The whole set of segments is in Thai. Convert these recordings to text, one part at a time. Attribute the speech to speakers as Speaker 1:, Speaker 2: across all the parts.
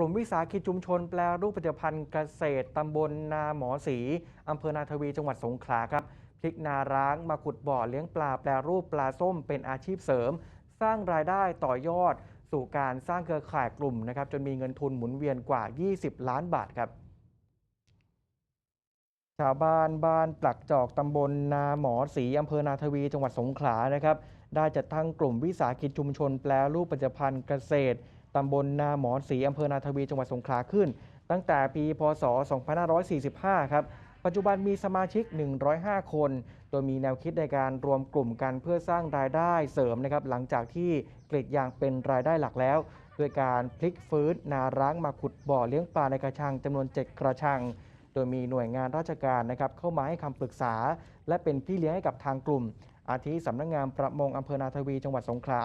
Speaker 1: กลุ่มวิสาหกิจชุมชนแปลรูปผลิตภัณฑ์เกษตรตำบลนาหมอสีอำเภอนาทวีจังหวัดสงขลาครับพลิกนาร้างมาขุดบ่อเลี้ยงปลาแปลรูปปลาส้มเป็นอาชีพเสริม สร้างรายได้ต่อยอด สู่การสร้างเครือข่ายกลุ่มนะครับจนมีเงินทุนหมุนเวียนกว่า 20 ล้านบาทครับชาวบ้านบ้านปลักจอกตำบลนาหมอสีอำเภอนาทวี จังหวัดสงขลานะครับ ได้จัดตั้งกลุ่มวิสาหกิจชุมชนแปลรูปผลิตภัณฑ์เกษตร ตำบลนาหมอนสีอำเภอนาทวีจังหวัดสงขลาขึ้น ตั้งแต่ปีพศ 2545 ครับ ปัจจุบันมีสมาชิก 105 คน โดยมีแนวคิดในการรวมกลุ่มกันเพื่อสร้างรายได้เสริมนะครับหลังจากที่กรีดยางเป็นรายได้หลักแล้วด้วยการพลิกฟื้นนาร้างมาขุดบ่อเลี้ยงปลาในกระชังจำนวน 7 กระชัง โดยมีหน่วยงานราชการนะครับเข้ามาให้คำปรึกษา และเป็นพี่เลี้ยงให้กับทางกลุ่ม อาทิสำนักงานประมงอำเภอนาทวีจังหวัดสงขลา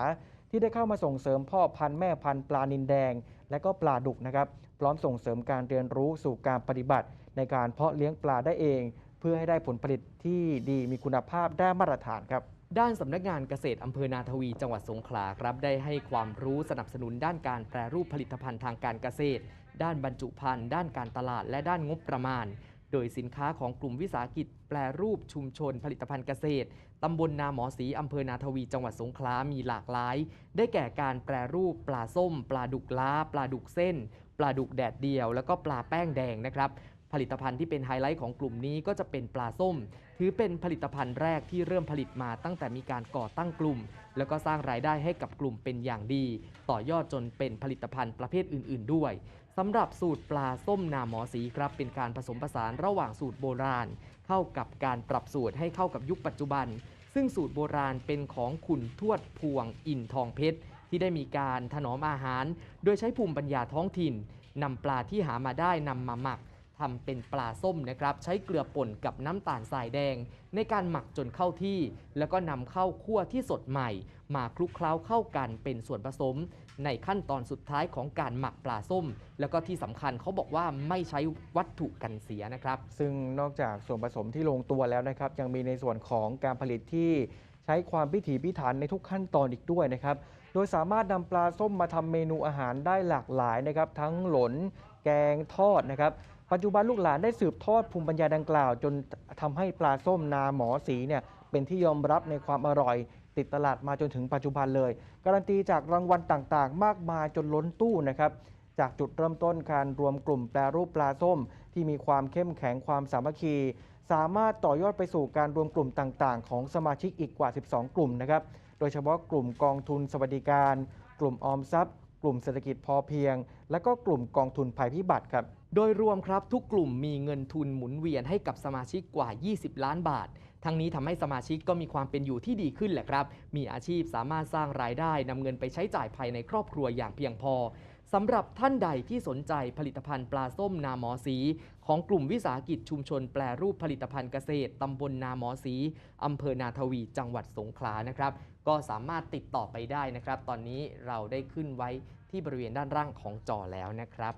Speaker 1: ที่ได้เข้ามาส่งเสริมพ่อพันธุ์แม่พันธุ์ปลานินแดง และก็ปลาดุกนะครับ พร้อมส่งเสริมการเรียนรู้สู่การปฏิบัติ ในการเพาะเลี้ยงปลาได้เอง เพื่อให้ได้ผลผลิตที่ดีมีคุณภาพได้มาตรฐานครับ
Speaker 2: ด้านสำนักงานเกษตรอำเภอนาทวีจังหวัดสงขลาครับได้ให้ความรู้สนับสนุนด้านการแปรรูปผลิตภัณฑ์ทางการเกษตร ด้านบรรจุภัณฑ์ด้านการตลาดและด้านงบประมาณ โดยสินค้าของกลุ่มวิสาหกิจแปรรูปชุมชนผลิตภัณฑ์เกษตร ตำบลนาหมอสีอำเภอนาทวี จังหวัดสงขลามีหลากหลาย ได้แก่การแปรรูปปลาส้ม ปลาดุกล้า ปลาดุกเส้น ปลาดุกแดดเดียว แล้วก็ปลาแป้งแดงนะครับผลิตภัณฑ์ที่เป็นไฮไลท์ของกลุ่มนี้ก็จะเป็นปลาส้ม ถือเป็นผลิตภัณฑ์แรกที่เริ่มผลิตมาตั้งแต่มีการก่อตั้งกลุ่ม แล้วก็สร้างรายได้ให้กับกลุ่มเป็นอย่างดี ต่อยอดจนเป็นผลิตภัณฑ์ประเภทอื่น ๆ ด้วย สำหรับสูตรปลาส้มนาหมอสีครับ เป็นการผสมผสานระหว่างสูตรโบราณ เข้ากับการปรับสูตรให้เข้ากับยุคปัจจุบัน ซึ่งสูตรโบราณเป็นของขุนทวดพวงอินทองเพชร ที่ได้มีการถนอมอาหาร โดยใช้ภูมิปัญญาท้องถิ่นนำปลาที่หามาได้นำมาหมัก ทำเป็นปลาส้มนะครับ ใช้เกลือป่นกับน้ำตาลทรายแดง ในการหมักจนเข้าที่ แล้วก็นำเข้าคั่วที่สดใหม่ มาคลุกเคล้าเข้ากันเป็นส่วนผสม ในขั้นตอนสุดท้ายของการหมักปลาส้ม แล้วก็ที่สำคัญเขาบอกว่าไม่ใช้วัตถุกันเสียนะครับ
Speaker 1: ซึ่งนอกจากส่วนผสมที่ลงตัวแล้วนะครับ ยังมีในส่วนของการผลิตที่ใช้ความพิถีพิถันในทุกขั้นตอนอีกด้วยนะครับ โดยสามารถนำปลาส้มมาทำเมนูอาหารได้หลากหลายนะครับ ทั้งหลน แกงทอดนะครับ ปัจจุบันลูกหลานได้สืบทอดภูมิปัญญาดังกล่าว จนทำให้ปลาส้มนาหมอสีเนี่ยเป็นที่ยอมรับในความอร่อย ติดตลาดมาจนถึงปัจจุบันเลย การันตีจากรางวัลต่างๆ มากมายจนล้นตู้นะครับจากจุดเริ่มต้นการรวมกลุ่มแปรรูปปลาส้ม ที่มีความเข้มแข็งความสามัคคี สามารถต่อยอดไปสู่การรวมกลุ่มต่างๆ ของสมาชิกอีกกว่า 12 กลุ่มนะครับ โดยเฉพาะกลุ่มกองทุนสวัสดิการ กลุ่มออมทรัพย์ กลุ่มเศรษฐกิจพอเพียง และก็กลุ่มกองทุนภัยพิบัติครับ
Speaker 2: โดยรวมครับทุกกลุ่มมีเงินทุนหมุนเวียนให้กับสมาชิกกว่า 20 ล้านบาท ทั้งนี้ทำให้สมาชิกก็มีความเป็นอยู่ที่ดีขึ้นแหละครับ มีอาชีพสามารถสร้างรายได้นำเงินไปใช้จ่ายภายในครอบครัวอย่างเพียงพอสำหรับท่านใดที่สนใจผลิตภัณฑ์ปลาส้มนาหมอสี ของกลุ่มวิสาหกิจชุมชนแปรรูปผลิตภัณฑ์เกษตรตำบลนาหมอสีอำเภอนาทวีจังหวัดสงขลานะครับ ก็สามารถติดต่อไปได้นะครับ ตอนนี้เราได้ขึ้นไว้ที่บริเวณด้านล่างของจอแล้วนะครับ